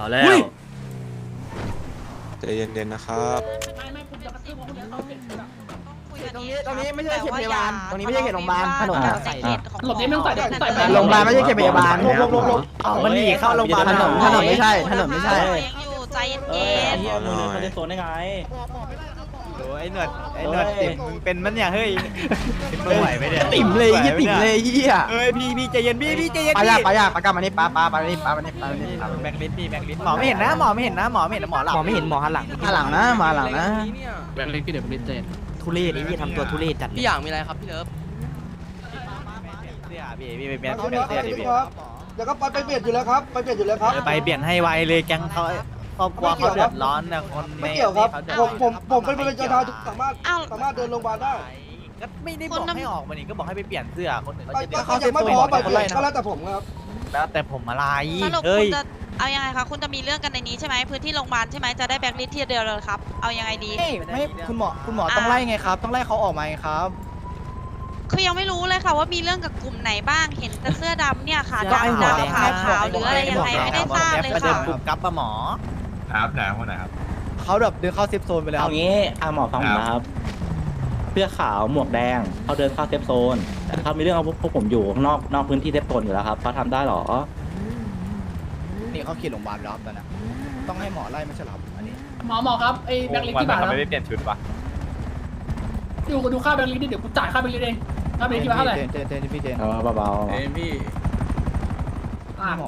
เอาแล้วอุ้ยใจเย็นๆนะครับไม่ไม่คุณจะกระทืบคนเดียวเขาเป็นคนตรงนี้ตรงนี้ไม่ใช่เขตพยาบาลตรงนี้ไม่ใช่เขตโรงพยาบาลถนนอ่าใส่หลบนี้ไม่ต้องใส่ใส่แมสโรงพยาบาลไม่ใช่เขตพยาบาลลงลงลงลงมันหนีเข้าโรงพยาบาลถนนถนนไม่ใช่ถนนไม่ใช่ตัวเองอยู่ใจเย็นเอ้ยๆเหี้ยมึงเดินมาในโซนได้ไงโอ้ย ไอ้หนวดไอ้หนวดติ่มมึงเป็นมันเนี่ยเฮ้ยมึงไหวไหมเนี่ยติ่มเลยยี่ติ่มเลยเฮียเฮ้ยพี่พี่ใจเย็นพี่พี่ใจเย็นปะพี่ยาปะยาปะกามานี่ปะปะปะนี่ปะมานี่ปะมานี่ปะแบงค์ลิสพี่แบงค์ลิสหมอไม่เห็นนะหมอไม่เห็นนะหมอไม่เห็นนะหมอหลับหมอไม่เห็นหมอหันหลังหันหลังนะมาหลังนะแบงค์เล็กพี่เดี๋ยวผมเจนทุเรศไอ้ที่ทำตัวทุเรศจัดพี่อย่างมีอะไรครับพี่เลิฟเสื้อพี่พี่ไปเปลี่ยนเปลี่ยนเสื้อดิพี่เดี๋ยวก็ไปไปเปลี่ยนอยู่แล้วครับไปเปลี่ยนอยู่แล้วครับเออไปเปลี่ยนให้ไวเลยแก๊งเขา ครอบครัวเขาเดือดร้อนนะคนในไม่เกี่ยวครับนี่ผมผมผมเป็นขาบดือดริร้จาอนคสามารถสามารถเดินโรงพยาบาลได้ก็ไม่ได้บอกให้ออกมานี่ก็บอกให้ไปเปลี่ยนเสื้อคนอื่นเขาก็จะเดือดก็ยังไม่พร้อมไปเปลี่ยนก็แล้วแต่ผมครับแล้วแต่ผมอะไรสรุปเฮ้คุยณจะเอายังไงคะคุณจะมีเรื่องกันในนี้ใช่ไหมพื้นที่โรงพยาบาลใช่ไหมจะได้แบล็คลิสต์ทีเดียวเลยครับ เอายังไงดี ไม่ไม่คุณหมอคุณหมอต้องไล่ไงครับ ต้องไล่เขาออกมาไงครับ คือยังไม่รู้เลยค่ะว่ามีเรื่องกับกลุ่มไหนบ้างเห็นแต่เสื้อดำเนี่ยค่ะก็ไอ้หัวดำแดงดำขาวขาวหรืออะไรยังไงไม่ได้ทราบเลยประเด็นค่ะกลุ่มกับปะหมอ ครับไหนคนไหนครับ เขาแบบเดินเข้าเซฟโซนไปแล้วเอางี้อาหมอฟังผมนะครับ เสื้อขาวหมวกแดงเขาเดินเข้าเซฟโซน แต่เขามีเรื่องเอาพวกผมอยู่ข้างนอกนอกพื้นที่เซฟโซนอยู่แล้วครับเขาทำได้เหรอ นี่เขาเขียนโรงพยาบาลแล้วตอนนั้นต้องให้หมอไล่ไม่ใช่หรออันนี้ หมอหมอครับไอ้แบงค์ลิสวันที่นั้บานทเขาครับไม่ได้เปลี่ยนชุดปะดูดูค่าแบงค์ลิสดิเดี๋ยวกูจ่ายค่าแบงค์ลิสเองค่าแบงค์ลิสที่บาทเท่าไหร่เจนเจนเจนพี่เจนเออเบาเอ้ย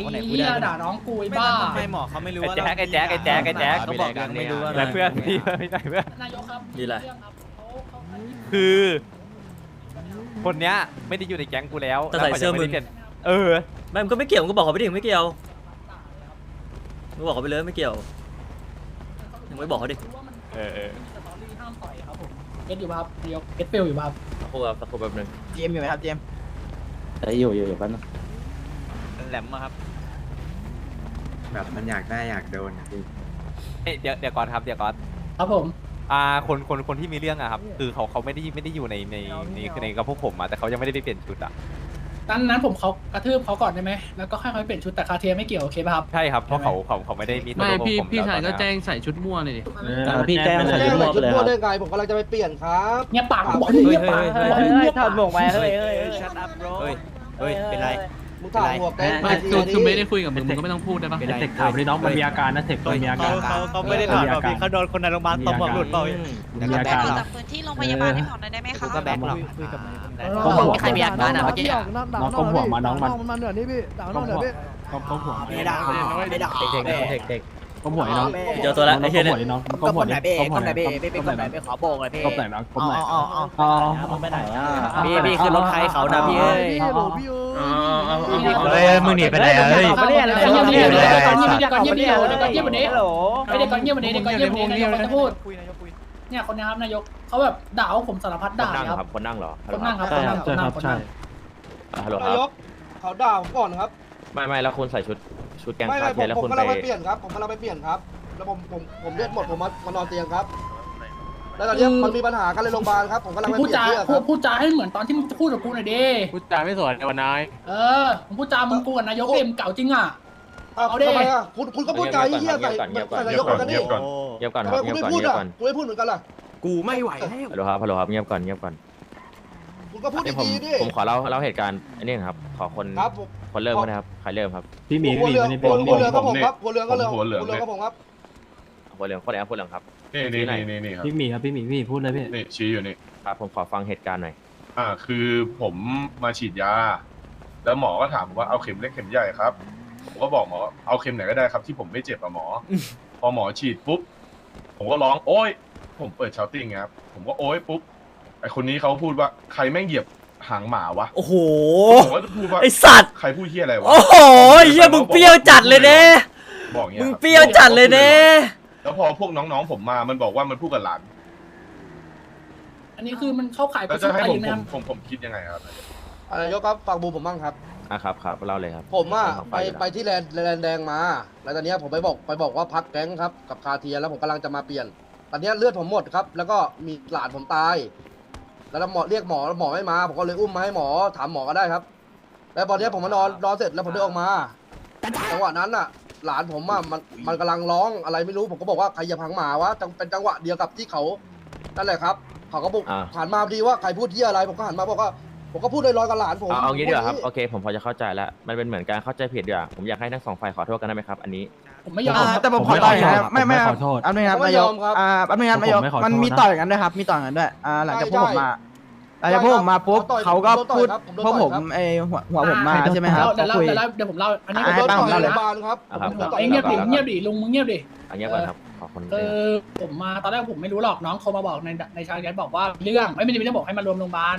พี่อะดีเหี้ยด่าน้องกูไอ้บ้าทำไมหมอเขาไม่รู้ว่าไอ้แจ๊กไอ้แจ๊กไอ้แจ๊กไอ้แจ๊กเขาบอกยังไม่รู้ว่าแต่เพื่อนพี่ไม่ใช่เพื่อนนายกครับดีไรเรื่องครับเขาเขาคือคนเนี้ยไม่ได้อยู่ในแก๊งกูแล้วแต่ใส่เสื้อมึงแล้วขายังไได้ปลี่ยนเออไม่มันก็ไม่เกี่ยวมันก็บอกเขาไปดิไม่เกี่ยวมึงบอกเขาไปเลยไม่เกี่ยวมึงไม่บอกเขาดิรู้ว่ามันเออเออสตอรี่ห้ามต่อยครับผมเก็ตอยู่ป่ะครับเดียวเก็ตเฟลอยู่ป่ะครับสักครู่ครับสักครู่แป๊บนึงเจมอยู่ไหมครับเจมแต่อยู่อยู่อยู่แป๊บนึงแหลมมาครับแบบมันอยากได้อยากโดนพี่เอ้ยเดี๋ยวเดี๋ยวก่อนครับเดี๋ยวก่อนครับผม อ่าคนคนคนที่มีเรื่องอะครับ คือเขาเขาไม่ได้ไม่ได้อยู่ในในในในกับพวกผมอะแต่เขายังไม่ได้ไปเปลี่ยนชุดอะนั้นนั้นผมเขากระทืบเขาก่อนได้ไหม แล้วก็ค่อยๆเปลี่ยนชุดแต่คาเทียไม่เกี่ยวโอเคป่ะครับ ใช่ครับเพราะเขาเขาเขาไม่ได้มีตัวไม่ตนพี่ผมพี่แล้วชายตอนก็เนี้แจ้งใส่ชุดม่วเลยดิเออพี่แจ้งใส่แจ้ชุงดหหมน่อวยกชุดเลยมั่วครับ ได้ไงผมกำลังจะไปเปลี่ยนครับ เงียบปากบอกให้เงียบปากบอกให้เงียบปากเฮ้ย เฮ้ย เป็นไร มึงถามหัวแกงไม่คือคือไม่ได้คุยกับมึงมึงก็ไม่ต้องพูดได้ปะเป็นไรถามดิน้องมันมีอาการนะเทคมันมีอาการเขาเขาไม่ได้ถอดหรอกพี่เขาโดนคนในโรงพยาบาลตบหัวหลุดเปล่าแล้วก็แบกออกจากพื้นที่โรงพยาบาลให้หมอหน่อยได้ไหมคะก็แบกหรอกคุยกับเขาบอกใครมีอาการอะเมื่อกี้น้องก้มหัวมาน้องมันมันเหนือนี่พี่ด่าน้องเหนือพี่ก้มก้มหัวไม่ได้ไม่ได้เทคเทคเทค ก้มหัวน้องเจอตัวแล้วไอ้เหี้ยเนี่ย น้องก็คนไหนเบ้คนไหนเบ้เบ้เบ้คนไหนเบ้ขอโบกเลยพี่ก้มไหนน้องก้มไหนอ๋ออ๋ออ๋อมึงไปไหนอะพี่พี่คือรถใครเขานะพี่เอ้ยพี่โหลพี่เอ้ยเฮ้ยมึงหนีไปไหนอะเฮ้ยเดี๋ยวก่อนเงียบเดี๋ยวก่อนเงียบเดี๋ยวก่อนเงียบเดี๋ยวก่อนเงียบวันนี้ไม่เดี๋ยวก่อนเงียบวันนี้เดี๋ยวก่อนเงียบวันนี้นายกจะพูดคุยนายกคุยเนี่ยคนนี้ครับนายกเขาแบบด่าว่าผมสารพัดด่าเลยครับ คนนั่งเหรอคนนั่งครับคนนั่งคนนั่งคนนั่งฮัลโหลคนารับยกเขาด่าผมก่อนครับ ไม่ไม่แล้วคุณใส่ชุด ชุดแกงไม่คาไม่ผเทียมแล้วผมคุณกำไปลังไปเปลี่ยนครับผมกำลังไปเปลี่ยนครับ แล้วผมผมผมเลือดหมดผมมามานอนเตียงครับ แล้วตอนนี้มันมีปัญหากันในโรงพยาบาลครับผมกำลังไปพูดเปลี่ยจานเสื้อคพูรัดบพูดจาให้เหมือนตอนที่มึงจะพูดกับกูหน่อยดิพูดจาไม่สวยวันนายเออผมพูดจามึงกูกับนายกเอ็มเก่าจริงอะ อ้าวเอาดิ ทำไมอะคุณคุณก็พูดจาเหี้ยใส่ใส่นายกเหมือนกันนี่เงียบก่อนทำคไมรับคุณเงียบไม่ก่อนพูดเงียบก่อนอะคุณไม่พูดเหมือนกันล่ะกูไม่ไหวแล้วฮัลโหลครับฮัลโหลครับเงียบก่อนเงียบก่อนคุณ ก็พูดนี่ผมดีๆดิ ผมขอเล่าเล่าเหตุการณ์อันนี้ครับ ขอคนครับผมคนเริ่มก็ได้ครับใครเริ่มครับพี่หมีหัวพี่หมีเรือไม่ได้หัเป็นวเรือก็ผมเนี่ยครับหัวเรือก็เรือผมหัวเหลืองหัวเรือก็ผมครับ คนเริ่มคนแอบคนเริ่มครับ นี่นี่นี่นี่นี่ครับพี่หมีครับพี่หมีพี่พูดเลยพี่นี่ชี้อยู่นี่ ครับผมขอฟังเหตุการณ์หน่อยอ่าคือผมมาฉีดยา แล้วหมอก็ถามผมว่าเอาเข็มเล็กเข็มใหญ่ครับผมก็บอกหมอว่าเอาเข็มไหนก็ได้ครับที่ผมไม่เจ็บอะหมอ พอหมอฉีดปุ๊บผมก็ร้องโอ๊ย ผมเปิดชาวติ้งไงครับผมก็โอ๊ยปุ๊บ ไอคนนี้เขาพูดว่าใครแม่งเหยียบหางหมาวะโอ้โห ผมก็พูดว่าไอสัตว์ ใครพูดเฮียอะไรวะโอ้โหเหี้ยมึงเปรี้ยวจัดเลยเน่บอกอย่างเงี้มึยงครับเปรี้ยวจัดเลยเน่แล้วพอพวกน้องๆผมมามันบอกว่ามันพูดกับหลานอันนี้คือมันเข้าข่ายปแล้วระชจะดให้ตีผมนไหมผครัมบผมผมคิดยังไงครับนายกครับฟังบูผมบ้างครับ อะครับครับเล่าเลยครับผมอะฟังไปอยู่นะไปที่แลนด์แลนด์แดงมา แล้วตอนเนี้ยผมไปบอกไปบอกว่าพักแก๊งครับกับคาเทียแล้วผมกำลังจะมาเปลี่ยน ตอนเนี้ยเลือดผมหมดครับ แล้วก็มีหลานผมตาย แล้วหมอเรียกหมอหมอไม่มา ผมก็เลยอุ้มมาให้หมอถามหมอก็ได้ครับ แล้วตอนเนี้ยผมมานอนนอนเสร็จแล้วผมเดินออกมาจังหวะนั้นอะ หลานผมอะมันมันกำลังร้องอะไรไม่รู้ผมก็บอกว่าใครอย่าพังหมาวะจังเป็นจังหวะเดียวกับที่เขานั่นแหละครับเขาก็บอกอ่า หันมาพอดีว่าใครพูดเยี่ยอะไรผมก็หันมาบอกว่า ผมก็พูดลอยๆกับหลานผมเอาเอางี้ดีกว่าครับพูโอเคผมพอจะเข้าใจแล้วมันเป็นเหมือนการเข้าใจผิดดีกว่าผมอยากให้ทั้งสองฝ่ายขอโทษกันได้ไหมครับอันนี้ผมไม่ยอมอ่าครับแต่ผมผมขอไม่ต่อยขอโทษนะไม่ไม่ผมไม่ขอโทษ อันนี้ครับผมไม่นายกยอมครับอ่าอันนี้ครับนายกผมไม่ขอโทษ มันมีนะต่อยกันด้วยครับ มีต่อยกันด้วยอ่าหลังจากพวกผมมาหลังจากพวกผมมาปุ๊บต่อยเขาก็ผมโดนต่อยพูดครับผมโดนพวกต่อยผมครับไอหัวหัวผมมาใช่ไหมครับเดี๋ยวเขาเล่าคุย เดี๋ยวเล่าเดี๋ยวผมเล่าอันนี้อะผมก็โดนให้ต่อยเล่าโรงพเลยยาบาลครับอะครับ ผมโดนต่เอ้ยเงียบดิโรงพาบาลเงียบดิลุงมึงเงียบดิอันนี้ก่อนครับขอคนเออผมมาตอนแรกผมไม่รู้หรอกน้องโทรมาบอกในในชาแกนบอกว่าเรื่องไม่ไม่ได้ไม่ได้บอกให้มารวมโรงพยาบาล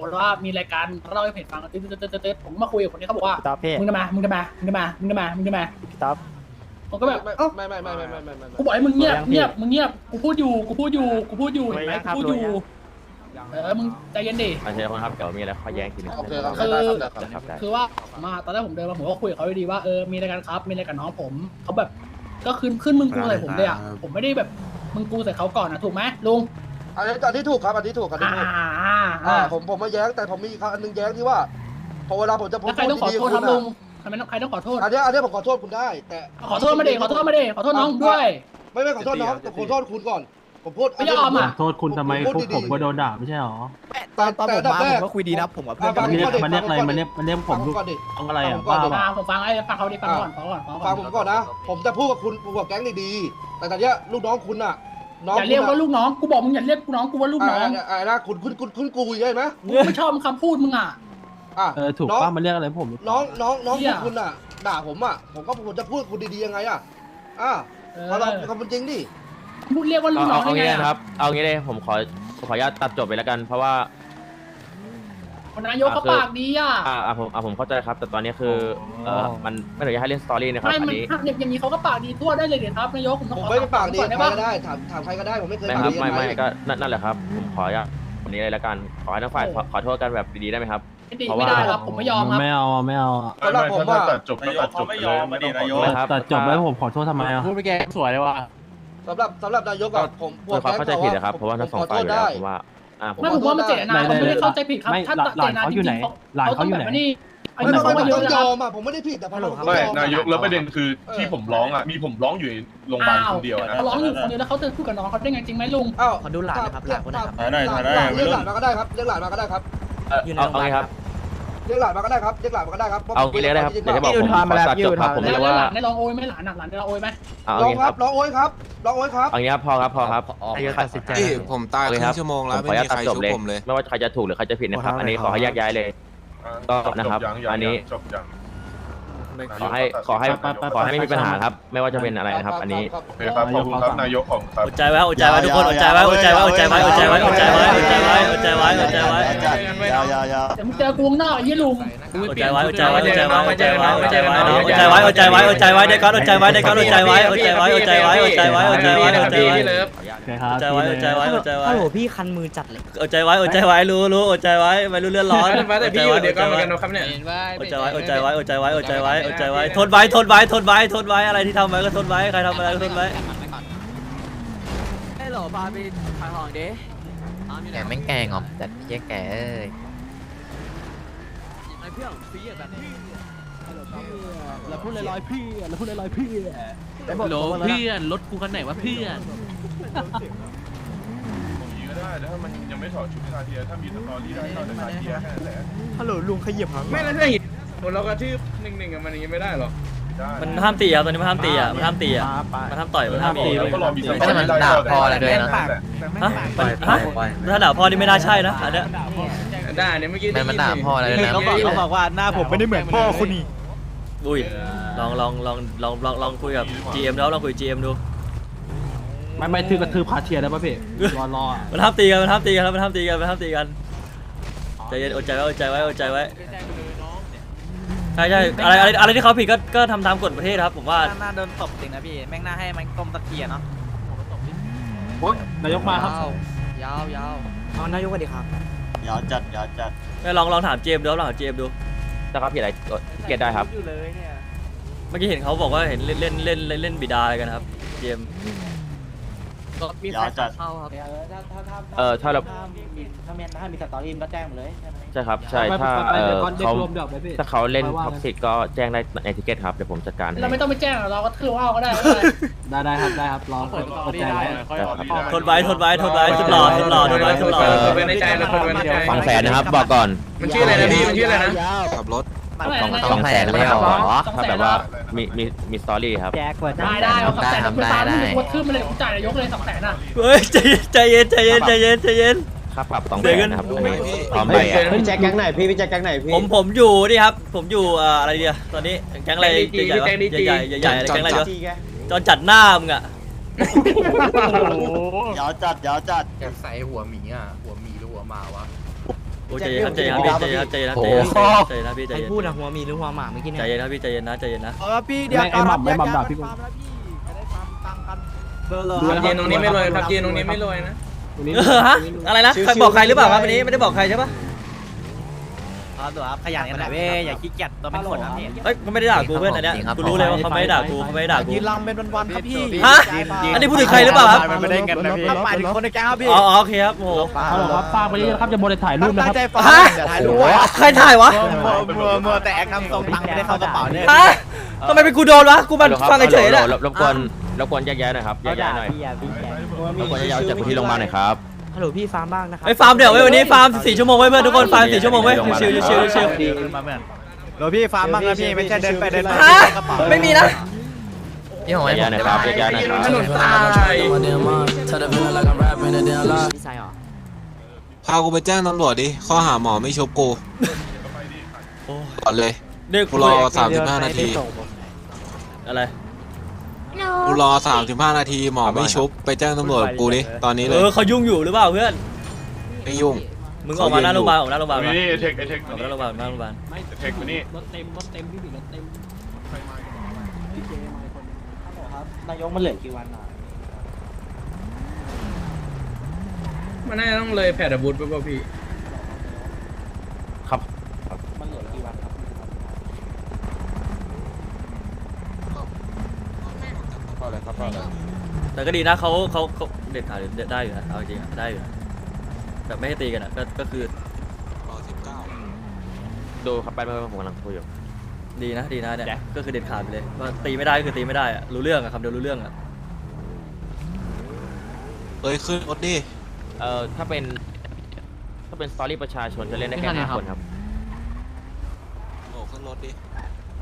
บอกว่ามีรายการเล่าให้เพจฟังตึ๊ดตึ๊ดตึ๊ดตึ๊ดผมมาคุยกับคนนี้เขาบอกว่าตอบพี่มึงจะมามึงจะมามึงจะมามึงจะมามึงจะมาพี่ต๊อบผมก็แบบอ้าไม่ไม่ไม่ไม่ไม่ไม่กูบอกให้มึงเงียบเงียบมึงเงียบกูพูดอยู่กูพูดอยู่กูพูดอยู่เห็นไหมกูพูดอยู่เออมึงใจเย็นดิอาเชิญครับเดี๋ยวมีอะไรข้อแย้งทีนึงคือคือว่ามาตอนแรกผมเดินมาผมก็คุยกับเขาดีว่าเออมีรายการครับมีรายการน้องผมเขาแบบก็ขึ้นขึ้นมึงกูใส่ผมเลยอะผมไม่ได้แบบมึงกูใส่เขาก่อนนะถูกไหมลุง อันนี้อันที่ถูกครับอันที่ถูกอันที่อ่าถูกอ่าอ่าอ่าผมผมไม่แย้งแต่ผมมีอีกอันหนึงแย้งที่ว่าพอเวลาผมจะพูแล้ดวใครต้องขอดีๆโทษคุครับณลุอะงทำไมต้องใครต้องขอโทษ อันเนี้ยอันเนี้ยผมขอโทษคุณได้ แต่ขอโทษมาเดขอโทษมาเดขอโทษน้องด้วย ไม่ไม่ขอโทษน้องแต่ขอโทษคุณก่อน ผมพูดไม่ยอมอะโทษคุณทำไมพวกผมก็โดนด่าไม่ใช่หรอตอนตอนผมแต่มาแต่ผมก็คุยดีนะผมกับเพื่อนฟักังนมันเรียกก่อดิมันเรียกอะไรฟังมันเรียกมันเรียกผมฟังลูกก่อนดิต้องอะไรอะฟังผมก่อนดิบ้าอ่าผมฟังไอ้ฟังเขาดิฟังก่อนฟังก่อนฟังก่ฟัองนผมก่อนนะ ผมจะพูดกับคุณพูดกับแก๊งดีๆ แต่ตอนเนี้ยลูกน้องคุณอะ น้องอย่าเรียกว่าลูกน้องกูบอกมึงอย่าเรียกกูน้องกูว่าลูกน้องอ่านะคุณคุณคุณคุณกูใช่ไหมกูไม่ชอบคำพูดมึงอะอะเออถูกน้องป้ามันเรียกอะไรผมน้องน้องน้องเหี้ยคุณอะด่าผมอะผมก็ผมจะพูดคุณดีๆยังไงอะอะเออเอาเราเอาเป็นจริงดิพูดเรียกว่าลูเอากน้เอาองได้เอาไงงี้นะคอะรับ เอางี้เลยผมขอขออนุญาตตัดจบไปแล้วกันเพราะว่าค นนายกเขาปากดีอะอ่าอ่าผมอ่าผมเข้าใจครับ แต่ตอนนี้คือเออมันไม่อนุญาตให้เล่นสตอรี่นะครับไม่อัมันนนี้ ถ้าอย่างนี้เขาก็ปากดีทั่วได้เลยเดี๋ยวครับนายกผมต้องผมขอไม่ได้ปากดีก่อนใครได้ปะ ก็ได้ถามถามใครก็ได้ผมไม่เคยไม่ปากครับดีไม่ไม่ใครก็นั่นนั่นแหละครับ ผมขออนุญาตวันนี้เลยแล้วกันขอให้ทั้งฝ่ายขอขอโทษกันแบบดีๆได้ไหมครับ ไม่ดีเพราะไม่ว่าได้ครับผมไม่ยอมครับไม่เอาไม่เอาอะสำหรับผมถ้าอะตัดจบก็ตัดจบไปเลยไม่ต้องขอโทษไม่ครับ แต่จบแล้วผมขอโทษทำไมอะพูดไปแกสวยเลยว่ะสำหรับสำหรับนายกอะผมเพื่อความเข้าใจผิดนะครับ เพราะว่าทั้งสองฝ่ายอยู่แล้วผมว่า อ่าผมไม่ผมว่ามันเจตนาเขาไม่ได้เข้าใจผิดครับ ไม่ถ้าหลานเจตนาเขาจอยู่ริไหนงๆเขาหลานเขาเขาต้องอยู่แบไหนบนี้ไอ้ไม่นี่ต้องเขาไม่ก็เยต้ออะงนะยครัอบมอะผมไม่ได้ผิดแต่ผมไม่นายกแล้วประเด็นคือที่ผมร้องอะมีผมร้องอยู่ในโรงพยาบาลอ้าวคนเดียวนะเขาร้องอยู่คนเดียวแล้วเขาจะพูดกับน้องเขาได้ไงจริงไหมลุงอ้าวขอดูหลานนะครับหลานคนนะครับหลานหลานเรียกหลานมาก็ได้ครับเรียกหลานมาก็ได้ครับเอ่อเอาเอางี้ครับ เรียกหลานมาก็ได้ครับเรียกหลานมาก็ได้ครับเอางี้เลยก็ได้ครับเดี๋ยวจะบอกผมขอตัดจบครับผมแล้เรีวยกว่าหลานได้ลองโอยไหมหลานน่ะหลานได้ลองโอยไหมเอาลองงี้คครัรับบลองโอ้ยครับลองโอ้ยครับเอางี้ครับพอครับพอครับนายกตัดสินใจ พี่ผมตายโอคเครึ่ครับงชั่วโมงแล้วผมไม่ขออนุมีญาตใคตัรดจบชุบเลยผมเลย ไม่ว่าใครจะถูกหรือใครจะผิดนะครับขอโทษอันนี้นะขอให้แยกย้ายเลย ก็นะครับจยังยังอันนี้ จบยัง ขอให้ขอให้ขอให้ไม่มีปัญหาครับ ไม่ว่าจะเป็นอะไรนะครับ อันนี้โอเคครับขอบคุณครับนายกของครับอดใจไว้อดใจไว้ทุกคนอดใจไว้อดใจไว้อดใจไว้อดใจไว้อดใจไว้อดใจไว้อดใจไว้อดใจไว้ยาวยาวยาวเดี๋ยวมึงเจอกูข้างนอกไอ้ยี่ลุงอดใจไว้อดใจไว้อดใจไว้อดใจไว้อดใจไว้อดใจไว้อดใจไว้อดใจไว้ได้ก่อนอดใจไว้ได้ก่อนอดใจไว้อดใจไว้อดใจไว้อดใจไว้อดใจไว้อดใจไว้โอเคครับอดใจไว้อดใจไว้อดใจไว้ฮัลโหลพี่คันมือจัดเลยอดใจไว้อดใจไว้รู้รู้อดใจไว้ไม่รู้เลื่อนร้อนแต่พี่อยู่เดี๋ยวก็เหมือนกันนะครับเนี่ยเห็นว่าอดใจไว้อดใจไว้อดใจไว้อดใจไว้อดใจไว้ทนไว้ทนไว้ทนไว้ทนไว้อะไรที่ทำไว้ก็ทนไว้ใครทำอะไรก็ทนไว้ไอ้หล่อพาไปขายของดิแกแม่งแกงอมแต่เพี้ยแกเอ้ยไอ้เพื่อนฟีแบบนี้แล้วพูดลอยๆพี่แล้วพูดลอยๆพี่ไอ้บอกโหลเพื่อนรถกูคันไหนวะเพื่อนผมยีก็ได้แล้วถ้ามันยังไม่ถอดชุดคาเทียถ้ามีสตอรี่ได้ก็จะคาเทียแค่นั้นแหละฮัลโหลลุงขยับหางไม่แล้วจะเห็นเรากระทืบหนึ่งหนึ่งกับมันอย่างนี้ไม่ได้หรอได้มันห้ามตีอะตอนนี้มันห้ามตีอะมันห้ามตีอะมันห้ามต่อยมันห้ามตีแล้วก็รอมีสตอไม่ใช่มันรี่ได้ด่าก็พออะไรด้วยนะฮะฮะถ้าด่าพ่อนี่ไม่น่าใช่นะอันเนี้ยได้เนี่ยเมื่อกี้มันมันด่าพ่ออะไรด้วยนะเขาบอกเขาบอกว่าหน้าผมไม่ได้เหมือนพ่อคุณนี่อุ้ยลองลองลองลองลองลองคุยกับ GM แล้วลองคุย GM ดูไม่ไม่ถือกระทืบพาเทียได้ป่ะพี่รอรอมันห้ามตีกันมันห้ามตีกันครับมันห้ามตีกันมันห้ามตีกันใจเย็นอดใจไว้อดใจไว้อดใจไว้ ใช่ใช่อะไรอะไรอะไรที่เขาผิดก็ก็ทำตามกฎประเทศครับผมว่าหน้าโดนตบจริงนะพี่ แม่งหน้าให้มันกลมตะเกียเนาะโอ๊ยนายกมาครับ ยาวยาวเอานายกสวัสดีครับ ยาวจัดยาวจัดไม่ลองลองถามเจมส์ดูลองถามเจมส์ดูถ้าเขาผิดอะไรก็เกลียดได้ครับ อยู่เลยเนี่ย เมื่อกี้เห็นเขาบอกว่าเห็นเล่นเล่นเล่นเล่นเล่นบิดาอะไรกันครับ เจมส์ ยาวจัดเออถ้าเรา ถ้ามีถ้ามีสตอรี่ก็แจ้งมาเลยใช่ครับใช่ไปถ้าไปเอเดี๋ยอวก่อนเด็กเขารวมเดี๋ยวไปพี่ถ้าเขาเล่นค่อยว่าท็อกกันซิกก็แจ้งได้ในทิเก็ตครับเดี๋ยวผมจัดการให้เราไม่ต้องไปแจ้งหรอกเราก็ทื่อว่าวก็ได้ไม่เป็นไร ได้ได้ครับได้ครับรอเปิดเปิดใจไว้ทนไว้ทนไว้ทนไว้ทนหล่อทนหล่อทนไว้ทนหล่อเป็นในใจเลยคนเป็นในใจสองแสนนะครับบอกก่อน มันชื่ออะไรนะพี่ มันชื่ออะไรนะ ขับรถ สองสองแสนเลยครับถ้าแบบว่ามีมีมีสตอรี่ครับได้ได้เอาสองแสนไปตามที่ผมขึ้นมาเลยผมจ่ายนายกเลยสองแสนอะเฮ้ยใจใจเย็นใจเย็นใจเย็นใจเย็นค่าปรับสองเดี๋แสยวนกันนะครับอันนี้พร้อมไปอะพี่แจ็คแก๊งไหนพี่พี่แจ็คแก๊งไหนพี่ผมผมอยู่นี่ครับ ผมอยู่เอ่ออะไรเดียตอนนี้แก๊งอะไรใหญ่ๆวะใหญ่ๆใหญ่ๆอะไรแก๊งอะไรเดียวจอนจัดหน้ามึงอะยาวจัดยาวจัดใส่หัวหมีอะหัวหมีหรือหัวหมาวะ โอ้ใจเย็นครับใจเย็นครับพี่ใจเย็นครับใจเย็นครับใจเย็นครับใจเย็นครับพี่ใจใครเย็นพูดอะหัวหมีหรือหัวหมาเมื่อกี้เนี่ยใจเย็นครับพี่ใจเย็นนะใจเย็นนะ เออพี่เดี๋ยวไอ้หม่ำไอ้หม่ำด่าพี่กูเย็นตรงนี้ไม่เลยครับเย็นตรงนี้ไม่เลยนะเออฮะอะไรนะ ใครบอกใครหรือเปล่าครับวันนี้ไม่ได้บอกใครใช่ปะ ครับตัวครับขยันกันหน่อยเว้ยอย่าขี้เกียจตัวเป็นคนนะพี่เฮ้ยเขาไม่ได้ด่ากูเพื่อนอันเนี้ยกูรู้เลยว่าเขาไม่ได้ด่ากูเขาไม่ได้ด่ากูยืนลำเป็นวันๆครับพี่ฮะอันนี้พูดถึงใครหรือเปล่าครับมันไม่ได้เงินนะพี่หมายถึงคนในแก๊งครับพี่อ๋ออ๋อโอเคครับโอ้โหฮัลโหลครับฝากไปเรื่อยๆครับจะโมเดลถ่ายรูปนะครับตั้งใจฟังฮะเดี๋ยวถ่ายรูปโอ้โหใครถ่ายวะมัวมัวแต่แอคนำทรงตังค์ไม่ได้เข้ากระเป๋าเนี่ยฮะทำไมเป็นกูโดนวะกูมันฟังเฉยๆเลเนี่ยรบกวนรบกวนแยกย้ายหน่อยครับแยกย้ายหน่อยรบกวนแยกย้ายจากพื้นที่โรงพยาบาลหน่อยครับ ฮัลโหลพี่ฟาร์มบ้างนะครับไอ้ฟาร์มเดี๋ยวไว้วันนี้ฟาร์มสี่ชั่วโมงไว้เพื่อนทุกคนฟาร์มสี่ชั่วโมงไว้ชิวๆชิวๆชิวมาเพื่อนโหลพี่ฟาร์มบ้างนะพี่ไม่ใช่เดินไปเดินมาๆฮะไม่มีนะนี่ของแยกย้ายหน่อยครับแยกย้ายหน่อยครับถนนตายพากูไปแจ้งตำรวจดิ ข้อหาหมอไม่ชุบกูก่อนเลย เด็กกูรอสามสิบห้านาที อะไร กูรอสามสิบห้านาทีหมอไม่ชุบไปแจ้งตำรวจกูดิตอนนี้เลเอยอเขายุ่งอยู่หรือเปล่าเพื่อน ไม่ยุ่ง มึงออกมาหน้าโรงพยาบาลออกมาหน้าโรงพยาบาลมานี่เทคไอเทคออกมาหน้าโรงพยาบาลหน้าโรงพยาบาลเทคมานี่ รถเต็มรถเต็มพี่บิ๊กรถเต็มนายกมันเหลือกี่วันอะมันน่าจะต้องเลยแผ่ดบุตรป่ะพี่ ครับ มันเหลือกี่วันครับ แต่ก็ดีนะเขาเขาเขาเด็ดขาดเด็ดได้อยู่นะเอาจริงอะได้อยู่นะแบบไม่ให้ตีกันอะก็ก็คือรอสิบเก้าดูครับไปเมื่อผมกำลังคุยอยู่ ดีนะดีนะเนี่ย ก็คือเด็ดขาดไปเลยว่าตีไม่ได้ก็คือตีไม่ได้อะรู้เรื่องอะคำเดียวรู้เรื่องอะเอ้ยขึ้นรถดิเอ่อถ้าเป็น ถ้าเป็นสตอรี่ประชาชนจะเล่นได้แค่ห้าคนครับโอ้ขึ้นรถดิ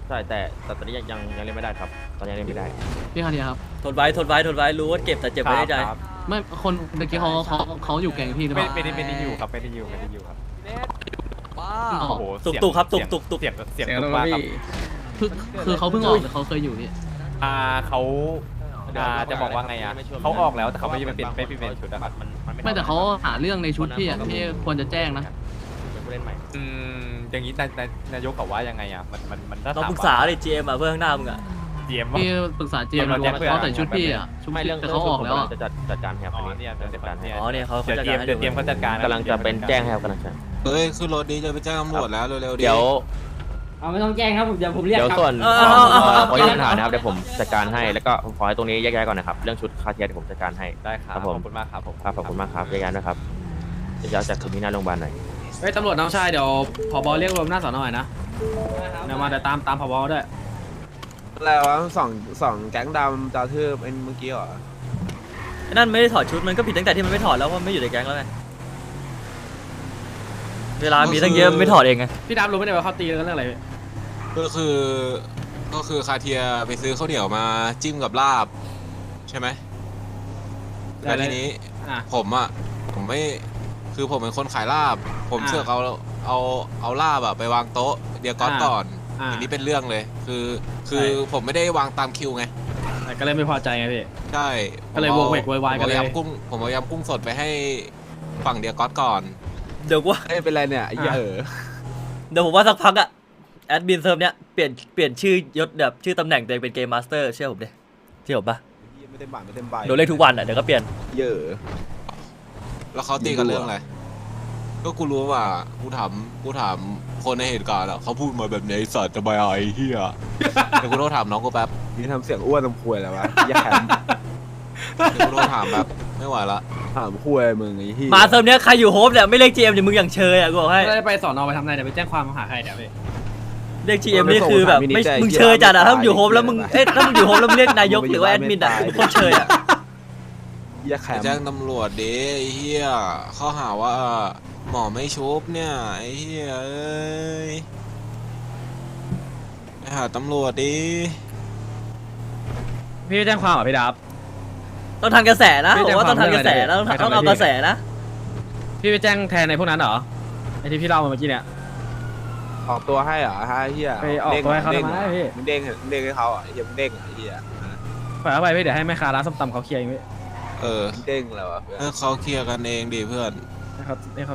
ใช่แต่แต่ตอนนี้ยังยังยังเล่นไม่ได้ครับ ตอนนี้ยังเล่นไม่ได้พี่คาเดียครับ ทนไว้ทนไว้ ทนไว้ รู้ว่าเก็บแต่เจ็บไว้ในใจ ครับไม่คนเมื่อกี้เขาเขาเขาอยู่แก๊งพี่หรือเปไม่ล่า ไม่ได้ไม่ได้อยู่ครับไม่ได้อยู่ไม่ได้อยู่ครับอ๋อโอ้โหตุกเสียงตุกครับตุกเสียงตุกตุกเสียงเสียงตุกมากครับคือคือเขาเพิ่งออกหรือเขาเคยอยู่พี่ อ่าเขาอ่าจะบอกว่าไงอะเขาออกแล้วแต่เขาไม่ได้เป็นไม่เป็นชุดนะครับมันมันไม่แต่เขาหาเรื่องในชุดพี่อะพี่ควรจะแจ้งนะเป็น ผู้เล่นใหม่ อืมอย่างนี้นายนายนายกเขาว่ายังไงอะมันมันมันถ้าต้องถามปรึกษาเลย GM อะเพื่อนข้างหน้ามึงอะเจียมว่า พี่ปรึกษาเจมส์เราดูแจ้งเพื่อนเขาใส่ชุดพี่อะชุดไม่เรื่องแต่เขาออกแล้วอะจะจัดจัดการครับอ๋ออันนี้เนี่ยจัดการให้เนี่ย อ๋อเนี่ยเขาเดี๋ยวจัดเตรีกายรมให้เดี๋ยวเตรียมเขาจัดการกำลังจะเป็นแจ้งให้ครับกำลังจะเฮ้ยขึ้นรถดิจะไปแจ้งตำรวจแล้วเร็วๆดิเดี๋ยวเอาไม่ต้องแจ้งครับผมเดี๋ยวผมเรียกเดี๋ยวครับส่วนเออของเออเออเออขอยื่นปัญหานะครับเดี๋ยวผมจัดการให้แล้วก็ผมขอให้ตรงนี้แยกย้ายก่อนนะครับเรื่องชุดคาเทียเดี๋ยวผมจัดการให้ ได้ครับครับขผม อบคุณมากครับผม ครับขอบคุณมากครับแยกย้ายด้วยครับแยกย้ายจากคืนนี้หน้าโรงพยาบาลหน่อย เฮ้ยตำรวจน้องชายเดี๋ยวผบเรียกรวมหน้าสอนหน่อยนะเดี๋ยวมาเดี๋ยวตามตามผบด้วยแล้วสองสองแก๊งดำจะทืบเป็นเมื่อกี้เหรอไอ้นั่นไม่ได้ถอดชุดมันก็ผิดตั้งแต่ที่มันไม่ถอดแล้วเพราะมันไม่อยู่ในแก๊งแล้วไงเวลามีตั้งเยอะมันไม่ถอดเองไงพี่ดำรู้ไหมเนี่ยว่าเขาตีกันเรื่องอะไรพี่ก็คือก็คือคาเทียไปซื้อข้าวเหนียวมาจิ้มกับลาบ ใช่ไหมแล้วทีนี้ อะผมอะผมไม่ คือผมเป็นคนขายลาบ ผมอ่าเสือกเอาเอาเอาลาบอะไปวางโต๊ะเดียวก่อนอ่าก่อนอ่าอันนี้เป็นเรื่องเลย คือคือใช่ผมไม่ได้วางตามคิวไงก็เลยไม่พอใจไงพี่ ใช่ก็เลยผมอาโวกเวกโวยวายกันเลย ผมเอายำกุ้งผมเอายำกุ้งสดไปให้ฝั่งเดียก๊อตก่อน เดี๋ยวกูว่าเอ้ยเป็นไรเนี่ยไอ้เหี้ยเออเดี๋ยวผมว่าสักพักอะแอดมินเซิร์ฟเนี้ยเปลี่ยนเปลี่ยนชื่อยศแบบชื่อตำแหน่งตัวเองเป็นเกมมาสเตอร์เชื่อผมดิเชื่อผมปะไม่เต็มบาทไม่เต็มใบโดนเรียกทุกวันอะเดี๋ยวก็เปลี่ยนเยอะ แล้วเขาตีกันเรื่องอะไร ก็กูรู้ว่ากูถามกูถามคนในเหตุการณ์อะเขาพูดมาแบบไหนสัตว์จะไปเอาไอ้เหี้ยเดี๋ยวกูโทรถามน้องกูแป๊บนี่ทำเสียงอ้วนตรงควยแล้ววะแย่เดี๋ยวกูโทรถามแป๊บไม่ไหวละถามคุยมึงไอ้เหี้ยมาเซิร์ฟเนี้ยใครอยู่โฮปเนี่ยไม่เรียก GM เดี๋ยวมึงอย่างเชยอะกูบอกให้ไม่ได้ไปสอนอไปทำอะไรเดี๋ยวไปแจ้งความหาใครเดี๋ยวพี่เรียก GM นี่คือแบบไม่มึงเชยจัดอะถ้ามึงอยู่โฮปแล้วมึงเอ๊ะถ้ามึงอยู่โฮปแล้วมึงเรียกนายกหรือว่าแอดมินอะมึงโคตรเชยอะ เหี้ยแคไปมแจ้งตำรวจดิไอ้เหี้ยเขาหาว่าหมอไม่ชุบเนี่ยไอ้เหี้ยเอ้ยไปหาตำรวจดิพี่ไปแจ้งความเหรอพี่ดับ ต้องทันกระแสนะไม่บได้อกว่าต้องทันกระแสนะความต้องเรื่องอะไรต้องเอากระแสนะ พี่ไปแจ้งแทนในพวกนั้นเหรอไอที่พี่เล่ามาเมื่อกี้เนี่ยออกตัวให้เหรอฮะไอ้เหี้ยไปออกตัวให้เขาทำไมพี่มึงเด้งมึงเด้งให้เขาอะไอ้เหี้ยมึงเด้งอะไอ้เหี้ย ปล่อยเอาไปพี่เดี๋ยวให้แม่ค้าร้านส้มตำเขาเคลียร์เองพี่ เออมึงเด้งแล้วอะเพื่อน ให้เขาเคลียร์กันเองดิเพื่อนให้เขาให้เขา